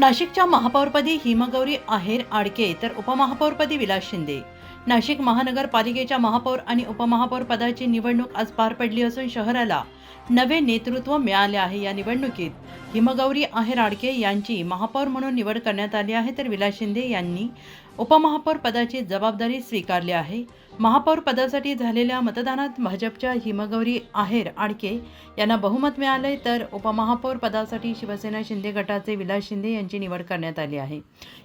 नाशिकच्या महापौरपदी हिमगौरी आहेर आडके तर उपमहापौरपदी विलास शिंदे. नाशिक महानगरपालिकेच्या महापौर आणि उपमहापौर पदाची निवडणूक आज पार पडली असून शहराला नवे नेतृत्व मिळाले आहे या निवडणुकीत. हिमगौरी आहेर आडके यांची महापौर म्हणून निवड करण्यात आली आहे तर विलास शिंदे यांनी उपमहापौर पदाची जबाबदारी स्वीकारली आहे. महापौर पदासाठी झालेल्या मतदानात भाजपच्या हिमगौरी आहेर आडके यांना बहुमत मिळाले तर उपमहापौर पदासाठी शिवसेना शिंदे गटाचे विलास शिंदे यांची निवड करण्यात आली आहे.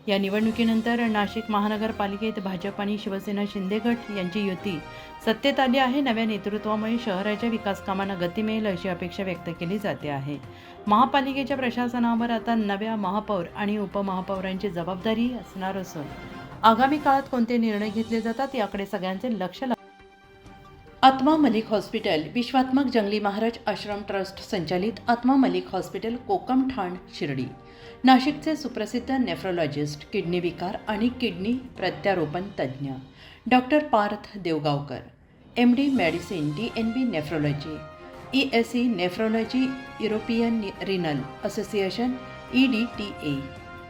या निवडणुकीनंतर नाशिक महानगरपालिकेत भाजप आणि शिवसेना शिंदे गट यांची युती सत्तेत आली आहे. नव्या नेतृत्वामुळे शहराच्या विकासकामांना गती मिळेल अशी अपेक्षा व्यक्त केली जाते आहे. महापालिकेच्या प्रशासनावर आता नव्या महापौर आणि उपमहापौरांची जबाबदारी असणार असून आगामी काळात कोणते निर्णय घेतले जातात याकडे सगळ्यांचे लक्ष लाग आत्मा मलिक हॉस्पिटल विश्वात्मक जंगली महाराज आश्रम ट्रस्ट संचालित आत्मा मलिक हॉस्पिटल कोकम ठाण शिर्डी. नाशिकचे सुप्रसिद्ध नेफ्रोलॉजिस्ट किडनी विकार आणि किडनी प्रत्यारोपण तज्ज्ञ. Doctor Parth Devgaonkar M D medicine D N B nephrology E S E nephrology European renal association E D T A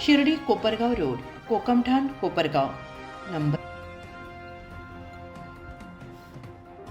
Shirdi Kopargaon road Kokamthan Kopargaon. Number